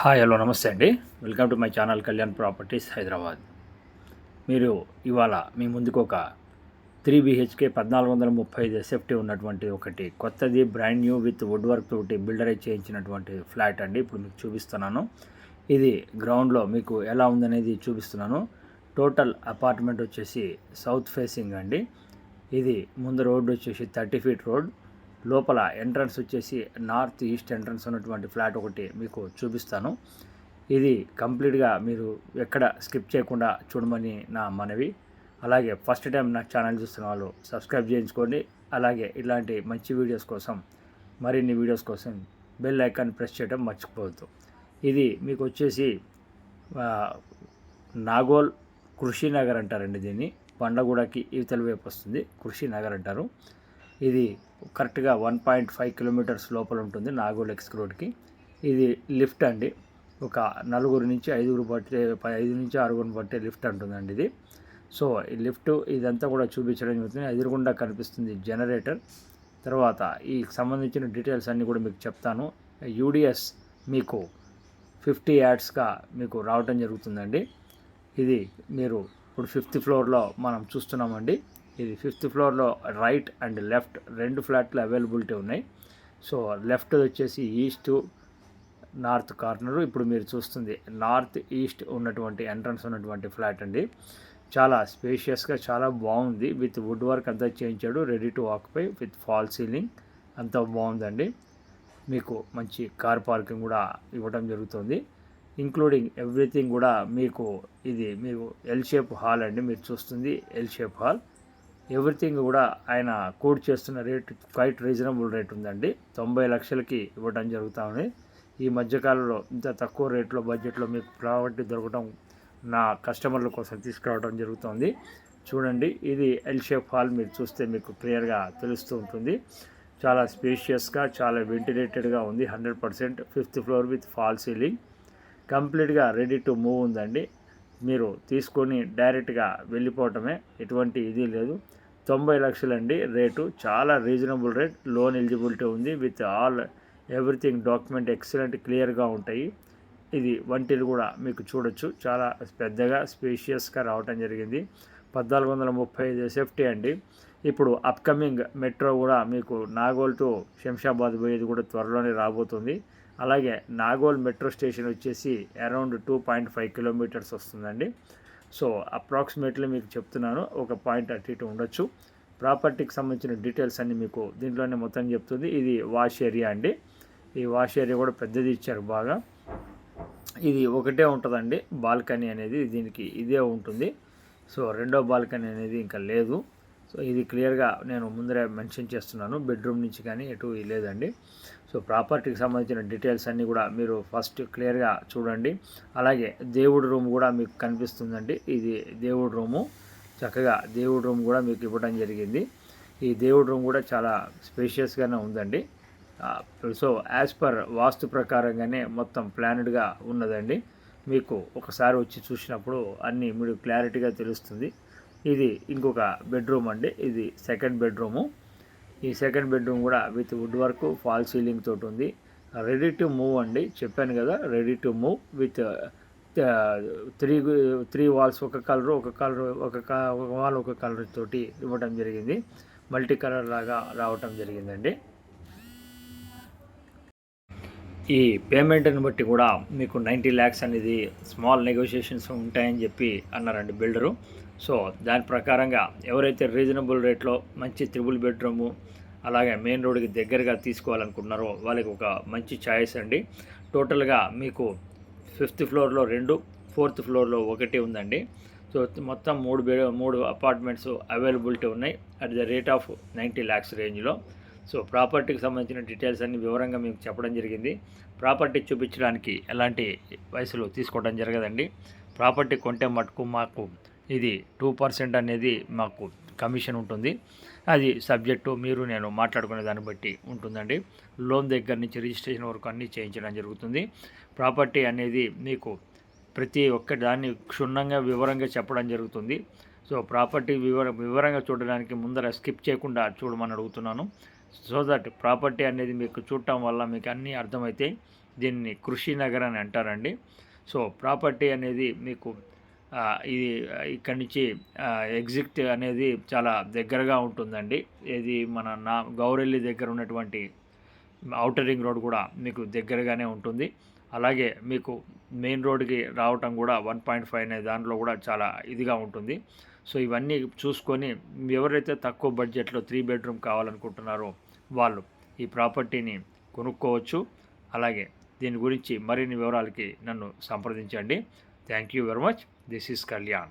Hi hello నమస్తే అండి. Welcome to my channel Kalyan properties Hyderabad. మీరు ఇవాళ మీ ముందుకు ఒక త్రీ బీహెచ్కే పద్నాలుగు వందల ముప్పై ఐదు సేఫ్టీ ఉన్నటువంటి ఒకటి కొత్తది brand new with wood work తోటి బిల్డరే చేయించినటువంటి ఫ్లాట్ అండి. ఇప్పుడు మీకు చూపిస్తున్నాను. ఇది గ్రౌండ్లో మీకు ఎలా ఉందనేది చూపిస్తున్నాను. టోటల్ అపార్ట్మెంట్ వచ్చేసి సౌత్ ఫేసింగ్ అండి. ఇది ముందు రోడ్ వచ్చేసి థర్టీ ఫీట్ రోడ్ లోపల ఎంట్రన్స్ వచ్చేసి నార్త్ ఈస్ట్ ఎంట్రన్స్ ఉన్నటువంటి ఫ్లాట్ ఒకటి మీకు చూపిస్తాను. ఇది కంప్లీట్గా మీరు ఎక్కడ స్కిప్ చేయకుండా చూడమని నా మనవి. అలాగే ఫస్ట్ టైం నా ఛానల్ చూస్తున్న వాళ్ళు సబ్స్క్రైబ్ చేయించుకోండి. అలాగే ఇలాంటి మంచి వీడియోస్ కోసం మరిన్ని వీడియోస్ కోసం బెల్ ఐకాన్ ప్రెస్ చేయడం మర్చిపోవద్దు. ఇది మీకు వచ్చేసి నాగోల్ నాగోల్ కృషినగర్ అంటారండి దీన్ని. పండగూడకి ఇవతల వైపు వస్తుంది. కృషినగర్ అంటారు. ఇది కరెక్ట్గా వన్ పాయింట్ ఫైవ్ కిలోమీటర్స్ లోపల ఉంటుంది నాగోల్ ఎక్స్ రోడ్కి. ఇది లిఫ్ట్ అండి. ఒక నలుగురు నుంచి ఐదుగురు పట్టే ఐదు నుంచి ఆరుగురు పట్టే లిఫ్ట్ అంటుందండి ఇది. సో ఈ లిఫ్ట్ ఇదంతా కూడా చూపించడం జరుగుతుంది. ఎదురుగుండా కనిపిస్తుంది జనరేటర్. తర్వాత ఈ సంబంధించిన డీటెయిల్స్ అన్నీ కూడా మీకు చెప్తాను. యూడిఎస్ మీకు ఫిఫ్టీ యాడ్స్గా మీకు రావటం జరుగుతుందండి. ఇది మీరు ఇప్పుడు ఫిఫ్త్ ఫ్లోర్లో మనం చూస్తున్నామండి. ఇది ఫిఫ్త్ ఫ్లోర్లో రైట్ అండ్ లెఫ్ట్ రెండు ఫ్లాట్లు అవైలబిలిటీ ఉన్నాయి. సో లెఫ్ట్ వచ్చేసి ఈస్ట్ నార్త్ కార్నరు. ఇప్పుడు మీరు చూస్తుంది నార్త్ ఈస్ట్ ఉన్నటువంటి ఎంట్రన్స్ ఉన్నటువంటి ఫ్లాట్ అండి. చాలా స్పేషియస్గా చాలా బాగుంది. విత్ వుడ్ వర్క్ అంతా చేయించాడు ready to occupy with fall ceiling అంతా బాగుందండి. మీకు మంచి కార్ పార్కింగ్ కూడా ఇవ్వడం జరుగుతుంది. ఇంక్లూడింగ్ ఎవ్రీథింగ్ కూడా మీకు ఇది మీకు ఎల్ షేప్ హాల్ అండి. మీరు చూస్తుంది ఎల్ షేప్ హాల్ ఎవ్రీథింగ్ కూడా ఆయన కోడ్ చేస్తున్న రేట్ క్వైట్ రీజనబుల్ రేట్ ఉందండి. తొంభై లక్షలకి ఇవ్వడం జరుగుతూ ఉంది. ఈ మధ్యకాలంలో ఇంత తక్కువ రేట్లో బడ్జెట్లో మీకు ప్రాపర్టీ దొరకడం నా కస్టమర్ల కోసం తీసుకురావడం జరుగుతుంది. చూడండి ఇది ఎల్ షేప్ హాల్ మీరు చూస్తే మీకు క్లియర్గా తెలుస్తూ ఉంటుంది. చాలా స్పేషియస్గా చాలా వెంటిలేటెడ్గా ఉంది. Hundred percent fifth floor with fall ceiling. కంప్లీట్గా రెడీ టు మూవ్ ఉందండి. మీరు తీసుకొని డైరెక్ట్గా వెళ్ళిపోవటమే ఎటువంటి ఇది లేదు. తొంభై లక్షలండి రేటు. చాలా రీజనబుల్ రేట్. లోన్ ఎలిజిబిలిటీ ఉంది with all everything document excellent క్లియర్గా ఉంటాయి. ఇది వంటిలు కూడా మీకు చూడొచ్చు. చాలా పెద్దగా స్పేషియస్గా రావటం జరిగింది. పద్నాలుగు వందల ముప్పై ఐదు సేఫ్టీ అండి. ఇప్పుడు అప్కమింగ్ మెట్రో కూడా మీకు నాగోల్ టు శంషాబాద్ పోయేది కూడా త్వరలోనే రాబోతుంది. అలాగే నాగోల్ మెట్రో స్టేషన్ వచ్చేసి around two point five kilometres వస్తుందండి. సో అప్రాక్సిమేట్లీ మీకు చెప్తున్నాను ఒక పాయింట్ అటు ఇటు ఉండొచ్చు. ప్రాపర్టీకి సంబంధించిన డీటెయిల్స్ అన్నీ మీకు దీంట్లోనే మొత్తం చెప్తుంది. ఇది వాష్ ఏరియా అండి. ఈ వాష్ ఏరియా కూడా పెద్దది ఇచ్చారు బాగా. ఇది ఒకటే ఉంటుందండి బాల్కనీ అనేది దీనికి ఇదే ఉంటుంది. సో రెండో బాల్కనీ అనేది ఇంకా లేదు. సో ఇది క్లియర్గా నేను ముందరే మెన్షన్ చేస్తున్నాను. బెడ్రూమ్ నుంచి కానీ ఎటు లేదండి. సో ప్రాపర్టీకి సంబంధించిన డీటెయిల్స్ అన్నీ కూడా మీరు ఫస్ట్ క్లియర్గా చూడండి. అలాగే దేవుడి రూమ్ కూడా మీకు కనిపిస్తుందండి. ఇది దేవుడి రూము. చక్కగా దేవుడి రూమ్ కూడా మీకు ఇవ్వడం జరిగింది. ఈ దేవుడి రూమ్ కూడా చాలా స్పేషియస్గానే ఉందండి. సో యాజ్ పర్ వాస్తు ప్రకారంగానే మొత్తం ప్లానెడ్గా ఉన్నదండి. మీకు ఒకసారి వచ్చి చూసినప్పుడు అన్నీ మీరు క్లారిటీగా తెలుస్తుంది. ఇది ఇంకొక బెడ్రూమ్ అండి. ఇది సెకండ్ బెడ్రూము. ఈ సెకండ్ బెడ్రూమ్ కూడా with wood work fall ceiling తోటి ఉంది. రెడీ టు మూవ్ అండి. చెప్పాను కదా ready to move with three three walls ఒక కలర్ ఒక కలర్ ఒక ఒక వాల్ ఒక కలర్ తోటి ఇవ్వడం జరిగింది. మల్టీ కలర్ లాగా రావటం జరిగిందండి. ఈ పేమెంట్ని బట్టి కూడా మీకు నైంటీ ల్యాక్స్ అనేది స్మాల్ నెగోషియేషన్స్ ఉంటాయని చెప్పి అన్నారండి బిల్డరు. సో దాని ప్రకారంగా ఎవరైతే రీజనబుల్ రేట్లో మంచి త్రిబుల్ బెడ్రూము అలాగే మెయిన్ రోడ్కి దగ్గరగా తీసుకోవాలనుకుంటున్నారో వాళ్ళకి ఒక మంచి ఛాయిస్ అండి. టోటల్గా మీకు ఫిఫ్త్ ఫ్లోర్లో రెండు ఫోర్త్ ఫ్లోర్లో ఒకటి ఉందండి. సో మొత్తం మూడు బెడ్ మూడు అపార్ట్మెంట్స్ అవైలబిలిటీ ఉన్నాయి. At the rate of ninety lakhs రేంజ్లో. సో ప్రాపర్టీకి సంబంధించిన డీటెయిల్స్ అన్ని వివరంగా మీకు చెప్పడం జరిగింది. ప్రాపర్టీ చూపించడానికి ఎలాంటి వయసులో తీసుకోవడం జరగదండి. ప్రాపర్టీ కొంటే మటుకు మాకు ఇది టూ పర్సెంట్ అనేది మాకు కమిషన్ ఉంటుంది. అది సబ్జెక్టు మీరు నేను మాట్లాడుకునే దాన్ని బట్టి ఉంటుందండి. లోన్ దగ్గర నుంచి రిజిస్ట్రేషన్ వరకు అన్నీ చేయించడం జరుగుతుంది. ప్రాపర్టీ అనేది మీకు ప్రతి ఒక్క దాన్ని క్షుణ్ణంగా వివరంగా చెప్పడం జరుగుతుంది. సో ప్రాపర్టీ వివర వివరంగా చూడడానికి ముందర స్కిప్ చేయకుండా చూడమని అడుగుతున్నాను. సో దట్ ప్రాపర్టీ అనేది మీకు చూడటం వల్ల మీకు అన్నీ అర్థమవుతాయి దీన్ని కృషి నగర్ అని అంటారండి. సో ప్రాపర్టీ అనేది మీకు ఇది ఇక్కడి నుంచి ఎగ్జిట్ అనేది చాలా దగ్గరగా ఉంటుందండి. ఇది మన నా గౌరెల్లి దగ్గర ఉన్నటువంటి ఔటర్ రింగ్ రోడ్ కూడా మీకు దగ్గరగానే ఉంటుంది. అలాగే మీకు మెయిన్ రోడ్కి రావటం కూడా వన్ పాయింట్ ఫైవ్ అనే దాంట్లో కూడా చాలా ఇదిగా ఉంటుంది. సో ఇవన్నీ చూసుకొని ఎవరైతే తక్కువ బడ్జెట్లో త్రీ బెడ్రూమ్ కావాలనుకుంటున్నారో వాళ్ళు ఈ ప్రాపర్టీని కొనుక్కోవచ్చు. అలాగే దీని గురించి మరిన్ని వివరాలకి నన్ను సంప్రదించండి. Thank you very much this is Kalyan